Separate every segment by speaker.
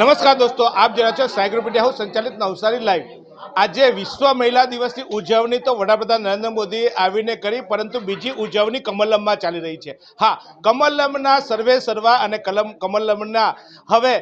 Speaker 1: नमस्कार दोस्तों आप जरा चाहे साइक्रोपीडिया हो संचालित नवसारी लाइव। આજે વિશ્વ મહિલા દિવસની ઉજવણી તો વડાપ્રધાન નરેન્દ્ર મોદીએ આવીને કરી, પરંતુ બીજી ઉજવણી કમલમમાં ચાલી રહી છે. હા, કમલમના સર્વે સર્વા અને કલમ, કમલમના હવે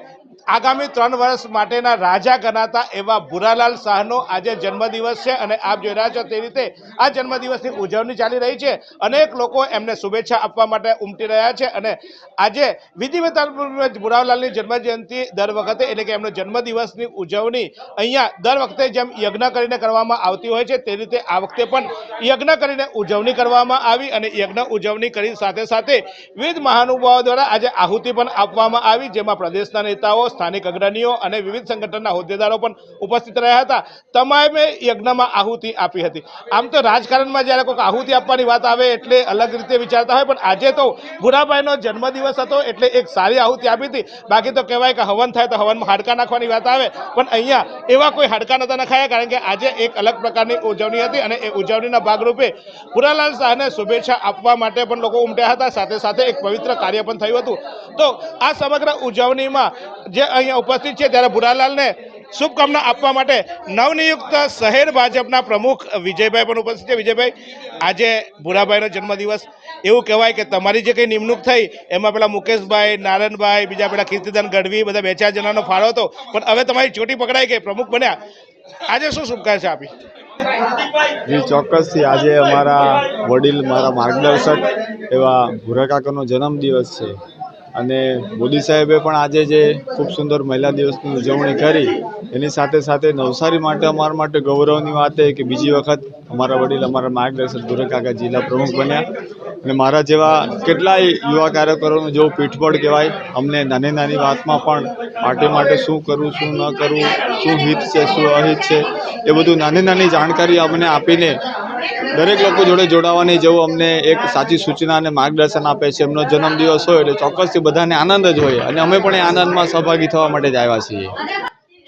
Speaker 1: આગામી ત્રણ વર્ષ માટેના રાજા ગણાતા એવા ભુરાલાલ શાહનો આજે જન્મદિવસ છે અને આપ જોઈ રહ્યા છો તે રીતે આ જન્મદિવસની ઉજવણી ચાલી રહી છે. અનેક લોકો એમને શુભેચ્છા આપવા માટે ઉમટી રહ્યા છે અને આજે વિધિવત ભુરાલાલની જન્મજયંતિ દર વખતે એટલે કે એમનો જન્મદિવસની ઉજવણી અહીંયા દર વખતે જેમ યજ્ઞ કરીને કરવામાં આવતી હોય છે, તે રીતે આ વખતે પણ યજ્ઞ કરીને ઉજવણી કરવામાં આવી અને યજ્ઞ ઉજવણી કરી સાથે સાથે વિવિધ મહાનુભાવો દ્વારા આજે આહુતિ પણ આપવામાં આવી, જેમાં પ્રદેશના નેતાઓ, સ્થાનિક અગ્રણીઓ અને વિવિધ સંગઠનના હોદ્દેદારો પણ ઉપસ્થિત રહ્યા હતા. તમામે યજ્ઞમાં આહુતિ આપી હતી. આમ તો રાજકારણમાં જ્યારે કોઈક આહુતિ આપવાની વાત આવે એટલે અલગ રીતે વિચારતા હોય, પણ આજે તો ભુરાભાઈનો જન્મદિવસ હતો એટલે એક સારી આહુતિ આપી હતી. બાકી તો કહેવાય કે હવન થાય તો હવનમાં હાડકા નાખવાની વાત આવે, પણ અહીંયા એવા કોઈ હાડકા નતા નખાયા કારણ કે આજે એક અલગ પ્રકારની ઉજવણી હતી અને એ ઉજવણીના ભાગરૂપે પુરાલાલ શાહને શુભેચ્છા આપવા માટે પણ લોકો ઉમટ્યા હતા. સાથે સાથે એક પવિત્ર કાર્ય પણ થયું હતું. તો આ સમગ્ર ઉજવણીમાં જે અહીંયા ઉપસ્થિત છે ત્યારે ભુરાલાલને શુભકામના આપવા માટે નવનિયુક્ત શહેર ભાજપના પ્રમુખ વિજયભાઈ પણ ઉપસ્થિત છે. વિજયભાઈ, આજે ભુરાભાઈનો જન્મદિવસ. એવું કહેવાય કે તમારી જે કંઈ નિમણૂક થઈ, એમાં પેલા મુકેશભાઈ નારાયણભાઈ બીજા પેલા કીર્તિદાન ગઢવી, બધા બે ચાર જણાનો ફાળો હતો. પણ હવે તમારી ચોટી પકડાઈ ગઈ, પ્રમુખ બન્યા. આજે શું શુભકામના આપી?
Speaker 2: ચોક્કસથી આજે અમારા વડીલ, મારા માર્ગદર્શક એવા ભૂરા કાકાનો જન્મદિવસ છે. અને મોદી સાહેબે પણ આજે જે ખૂબ સુંદર મહિલા દિવસની ઉજવણી કરી, એની સાથે સાથે નવસારી માટે અમારા માટે ગૌરવની વાત એ કે બીજી વખત અમારા વડીલ, અમારા માર્ગદર્શક ભૂરા કાકા જિલ્લા પ્રમુખ બન્યા. અને મારા જેવા કેટલાય યુવા કાર્યકરોનું જેવું પીઠબળ કહેવાય, અમને નાની નાની વાતમાં પણ પાર્ટી માટે શું કરવું શું ન કરવું શું હિત છે, શું અહિત છે, એ બધું નાની નાની જાણકારી અમને આપીને દરેક લોકો જોડે જોડાવાની જેવું અમને એક સાચી સૂચના અને માર્ગદર્શન આપે છે. એમનો જન્મદિવસ હોય એટલે ચોક્કસથી બધાને આનંદ જ હોય અને અમે પણ એ આનંદમાં સહભાગી થવા માટે જ આવ્યા છીએ.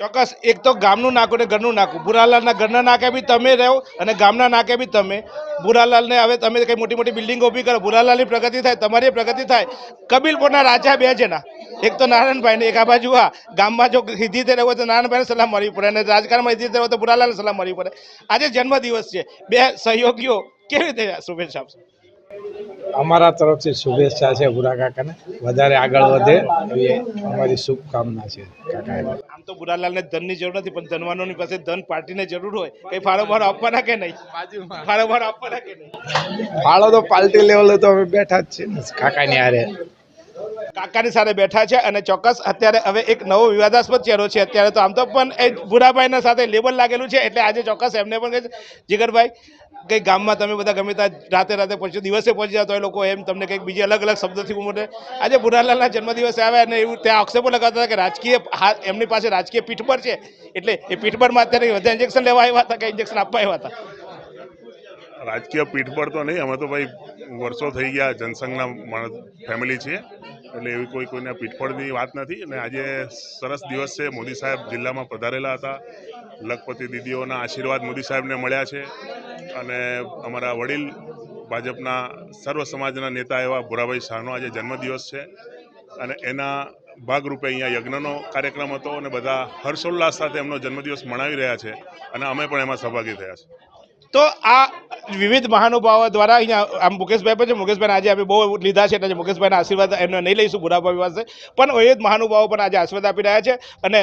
Speaker 1: ચોક્કસ, એક તો ગામનું નાકું ને ઘરનું નાકું બુરાલાલના ઘરના નાકે બી તમે રહો અને ગામના નાકે બી તમે. બુરાલાલને હવે તમે કંઈ મોટી મોટી બિલ્ડિંગ ઊભી કરો બુરાલાલની પ્રગતિ થાય, તમારી પ્રગતિ થાય. કબીલપુરના રાજા બે છે એક તો નારાયણભાઈને, એક આ બાજુ હા. ગામમાં જો હિધી તે રહેવો તો નારાયણભાઈને સલાહ મળવી પડે અને રાજકારણમાં હિધી રહેવો તો બુરાલાલને સલાહ મળવી પડે. આજે જન્મદિવસ છે. બે સહયોગીઓ કેવી રીતે શુભેચ્છા આપશો.
Speaker 3: અમારા તરફથી શુભેચ્છા છે બુરા કાકાને. વધારે આગળ વધે એવી અમારી શુભકામના છે
Speaker 1: આમ તો બુરાલાલને ધનની જરૂર નથી પણ ધનવાનોની પાસે ધન પાર્ટીને જરૂર હોય એ ફાળો ભાડો આપવાના કે નહીં? ફાળો ભાડો આપવાના કે નહીં?
Speaker 3: ફાળો તો પાર્ટી લેવલે તો અમે બેઠા જ છીએ ને કાકાની હારે.
Speaker 1: કાકાની સાથે બેઠા છે અને ચોક્કસ અત્યારે હવે એક નવો વિવાદાસ્પદ ચહેરો છે. અત્યારે તો આમ તો પણ એ ભૂરાભાઈના સાથે લેબલ લાગેલું છે એટલે આજે ચોક્કસ એમને પણ કહે જીગરભાઈ કંઈક ગામમાં તમે બધા ગમે ત્યાં રાતે રાતે પહોંચી દિવસે પહોંચી જાઓ તો એ લોકો એમ તમને કંઈક બીજી અલગ અલગ શબ્દથી ઉમરે આજે ભુરાલાલના જન્મદિવસે આવ્યા અને એવું ત્યાં આક્ષેપો લગાવતા હતા કે રાજકીય એમની પાસે રાજકીય પીઠબળ છે. એટલે એ પીઠબળમાં અત્યારે બધા ઇન્જેક્શન લેવા આવ્યા હતા કે ઇન્જેક્શન આપવા આવ્યા હતા?
Speaker 4: રાજકીય પીઠબળ તો નહીં, અમે તો ભાઈ વર્ષો થઈ ગયા જનસંઘના ફેમિલી છીએ. એટલે એવી કોઈ કોઈને પીઠફળની વાત નથી. અને આજે સરસ દિવસ છે. મોદી સાહેબ જિલ્લામાં પધારેલા હતા. લખપતિ દીદીઓના આશીર્વાદ મોદી સાહેબને મળ્યા છે. અને અમારા વડીલ ભાજપના સર્વ સમાજના નેતા એવા ભુરાભાઈ શાહનો આજે જન્મદિવસ છે. અને એના ભાગરૂપે અહીંયા યજ્ઞનો કાર્યક્રમ હતો અને બધા હર્ષોલ્લાસ સાથે એમનો જન્મદિવસ મનાવી રહ્યા છે. અને અમે પણ એમાં સહભાગી થયા છે
Speaker 1: તો આ વિવિધ મહાનુભાવો દ્વારા અહીંયા આમ મુકેશભાઈ પણ છે મુકેશભાઈ આજે અમે બહુ લીધા છે, એટલે મુકેશભાઈના આશીર્વાદ એમને નહીં લઈશું બુઢાભાઈ પાસે પણ વિવિધ મહાનુભાવો પણ આજે આશીર્વાદ આપી રહ્યા છે અને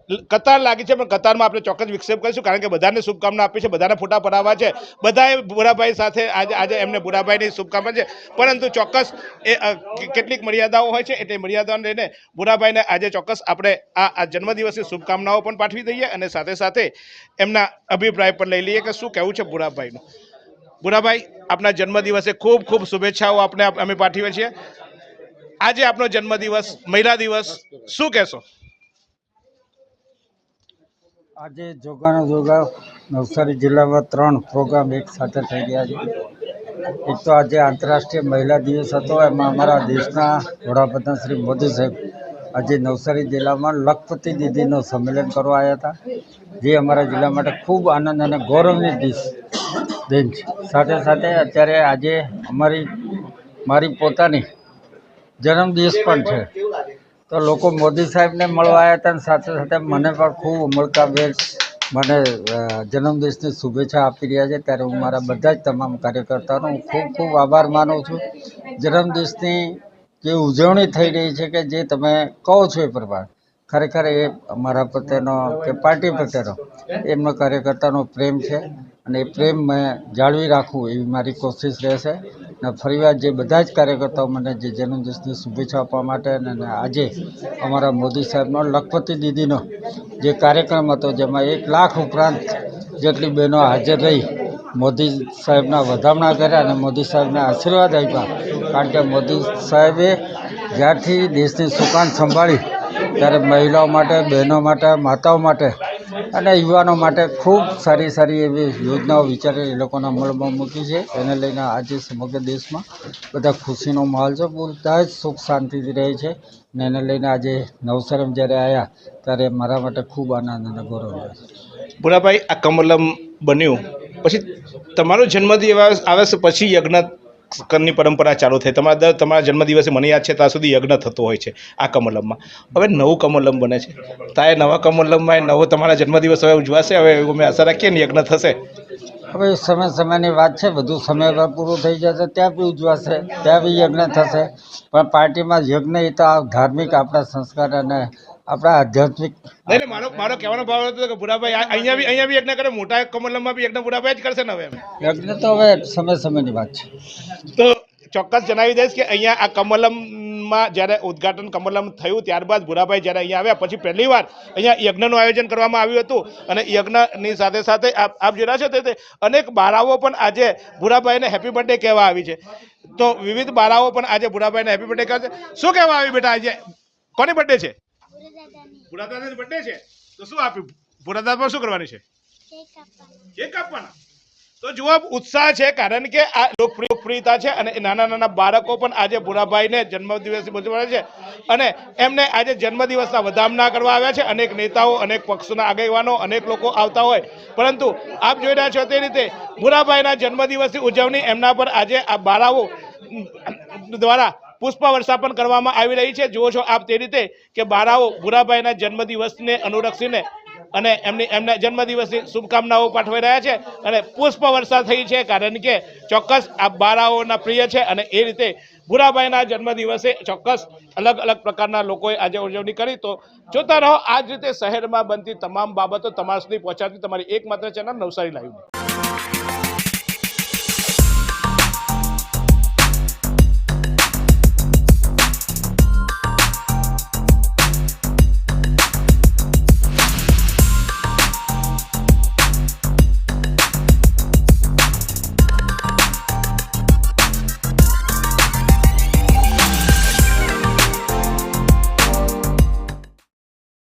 Speaker 1: કતાર લાગી છે, પણ કતારમાં આપણે ચોક્કસ વિક્ષેપ કરીશું, કારણ કે બધાને શુભકામના આપી છે બધાને ફોટા પડાવવા છે. બધાએ બુરાભાઈ સાથે આજે આજે એમને બુરાભાઈની શુભકામના છે. પરંતુ ચોક્કસ એ કેટલીક મર્યાદાઓ હોય છે, એટલે મર્યાદાઓને લઈને બુરાભાઈને આજે ચોક્કસ આપણે આ આ જન્મદિવસની શુભકામનાઓ પણ પાઠવી દઈએ અને સાથે સાથે એમના અભિપ્રાય પણ લઈ લઈએ કે શું કહેવું છે બુરાભાઈનું બુરાભાઈ આપના જન્મદિવસે ખૂબ ખૂબ શુભેચ્છાઓ આપણે અમે પાઠવીએ છીએ. આજે આપનો જન્મદિવસ, મહિલા દિવસ, શું કહેશો?
Speaker 5: આજે જોગાનો જોગા નવસારી જિલ્લામાં ત્રણ પ્રોગ્રામ એક સાથે થઈ ગયા છે. એક તો આજે આંતરરાષ્ટ્રીય મહિલા દિવસ હતો, એમાં અમારા દેશના વડાપ્રધાન શ્રી મોદી સાહેબ આજે નવસારી જિલ્લામાં લખપતિ દીદીનું સંમેલન કરવા આવ્યા હતા, જે અમારા જિલ્લા માટે ખૂબ આનંદ અને ગૌરવની દિશ દેન છે. સાથે સાથે અત્યારે આજે અમારી, મારી પોતાની જન્મદિવસ પણ છે. તો લોકો મોદી સાહેબને મળવા આવ્યા હતા અને સાથે સાથે મને પણ ખૂબ ઉમળકાભેર મને જન્મદિવસની શુભેચ્છા આપી રહ્યા છે. ત્યારે હું મારા બધા જ તમામ કાર્યકર્તાઓનો હું ખૂબ ખૂબ આભાર માનું છું. જન્મદિવસની જે ઉજવણી થઈ રહી છે કે જે તમે કહો છો એ પ્રમાણે, ખરેખર એ અમારા પ્રત્યેનો કે પાર્ટી પ્રત્યેનો એમનો કાર્યકર્તાનો પ્રેમ છે. અને એ પ્રેમ મેં જાળવી રાખવું એવી મારી કોશિશ રહેશે. અને ફરીવાર જે બધા જ કાર્યકર્તાઓ મને જે જન્મદિવસની શુભેચ્છા આપવા માટે અને આજે અમારા મોદી સાહેબનો લખપતિ દીદીનો જે કાર્યક્રમ હતો, જેમાં એક લાખ ઉપરાંત જેટલી બહેનો હાજર રહી, મોદી સાહેબના વધામણા કર્યા અને મોદી સાહેબને આશીર્વાદ આપ્યા. કારણ કે મોદી સાહેબે જ્યારથી દેશની સુકાન સંભાળી, ત્યારે મહિલાઓ માટે, બહેનો માટે, માતાઓ માટે અને યુવાનો માટે ખૂબ સારી સારી એવી યોજનાઓ વિચારી એ લોકોના અમલમાં મૂકી છે. એને લઈને આજે સમગ્ર દેશમાં બધા ખુશીનો માહોલ છે. બધા જ સુખ શાંતિથી રહે છે. ને એને લઈને આજે નવસારીમાં જ્યારે આવ્યા ત્યારે મારા માટે ખૂબ આનંદ અને ગૌરવ છે.
Speaker 1: ભુરાભાઈ આ કમલમ બન્યું. પછી તમારો જન્મદિવસ આવે છે, પછી યજ્ઞ કરની પરંપરા ચાલુ થઈ. તમારા તમારા જન્મદિવસે મને યાદ છે, ત્યાં સુધી યજ્ઞ થતો હોય છે આ કમલમમાં. હવે નવું કમલમ બને છે. તાએ નવા કમલમમાં, એ નવો તમારા જન્મદિવસ હવે ઉજવાશે? હવે અમે આશા રાખીએ ને યજ્ઞ થશે.
Speaker 5: હવે સમય, સમયની વાત છે, બધું સમય પર થઈ જશે, ત્યાં બી ઉજવાશે, ત્યાં બી યજ્ઞ થશે. પણ પાર્ટીમાં યજ્ઞ એ તો ધાર્મિક આપણા સંસ્કાર અને આપણા આધ્યાત્મિક
Speaker 1: નહીં મારો મારો કહેવાનો ભાવ હતો કે ભુરાભાઈ અહીંયા બી અહીંયા બી યજ્ઞ કરે મોટા કમલમમાં બી યજ્ઞ ભુરાભાઈ જ કરશે ને હવે
Speaker 5: યજ્ઞ તો હવે સમય સમયની વાત છે.
Speaker 1: તો ચોક્કસ જણાવી દઈશ કે અહીંયા આ કમલમમાં જ્યારે ઉદ્ઘાટન કમલમ થયું ત્યારબાદ ભુરાભાઈ જ્યારે અહીંયા આવ્યા પછી પહેલી વાર અહીંયા યજ્ઞનું આયોજન કરવામાં આવ્યું હતું. અને યજ્ઞની સાથે સાથે આપ આપ જોયા છો તે અનેક બાળાઓ પણ આજે ભુરાભાઈને હેપી બર્થડે કહેવા આવી છે. તો વિવિધ બાળાઓ પણ આજે ભુરાભાઈને હેપી બર્થડે કહે છે. શું કહેવા આવી બેટા આજે? કોની બર્થડે છે? ભુરાદાદાની બર્થડે છે? તો શું આપ્યું? ભુરાદાદ પર શું કરવાની છે? કેક કાપવાના તો જુઓ ઉત્સાહ છે કારણ કે આ લોકપ્રિયતા છે અને નાના નાના બાળકો પણ આજે ભૂરાભાઈને જન્મદિવસ ઉજવે છે. અને એમને આજે જન્મદિવસના વધામણા કરવા આવ્યા છે. અનેક નેતાઓ અનેક પક્ષોના આગેવાનો અનેક લોકો આવતા હોય. પરંતુ આપ જોઈ રહ્યા છો તે રીતે ભુરાભાઈના જન્મદિવસની ઉજવણી એમના પર આજે આ બાળાઓ દ્વારા પુષ્પ વર્ષા પણ કરવામાં આવી રહી છે. જુઓ છો આપ તે રીતે કે બાળાઓ ભુરાભાઈના જન્મદિવસને અનુલક્ષીને અને એમની એમના જન્મદિવસની શુભકામનાઓ પાઠવી રહ્યા છે અને પુષ્પ વર્ષા થઈ છે. કારણ કે ચોક્કસ આ બાળાઓના પ્રિય છે અને એ રીતે ભુરાભાઈના જન્મદિવસે ચોક્કસ અલગ અલગ પ્રકારના લોકોએ આજે ઉજવણી કરી. તો જોતા રહો આ જ રીતે શહેરમાં બનતી તમામ બાબતો તમારા સુધી પહોંચાડતી તમારી એકમાત્ર ચેનલ નવસારી લાઈવ.